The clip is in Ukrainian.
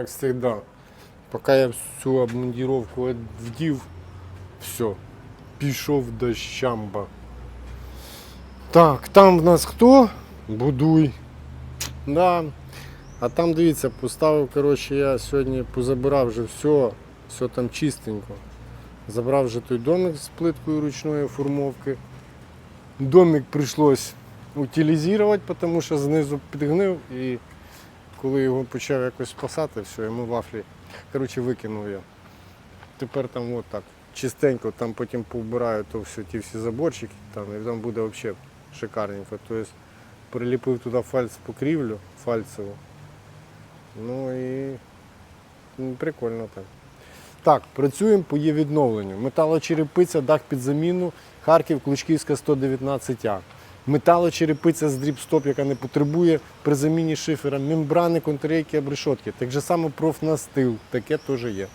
Як завжди, поки я всю обмундировку вдів, все, пішов до щамба. Так, там в нас хто? Будуй. Да. А там дивіться, поставив, коротше, я сьогодні позабирав вже все, все там чистенько. Забрав вже той домик з плиткою ручної формовки. Домик прийшлось утилізувати, тому що знизу підгнив і коли його почав якось спасати, все, йому вафлі. Коротше, викинув я. Тепер там от так, чистенько, там потім повбираю то все, ті всі заборчики, там, і там буде взагалі шикарненько. Тобто приліпив туди фальц покрівлю фальцеву. Ну і ну, прикольно так. Так, працюємо по є відновленню. Металочерепиця, дах під заміну, Харків, Клучківська 119А. Металочерепиця з дрібстоп, яка не потребує при заміні шифера, мембрани, контрейки, абрешотки. Так же само профнастил, таке теж є.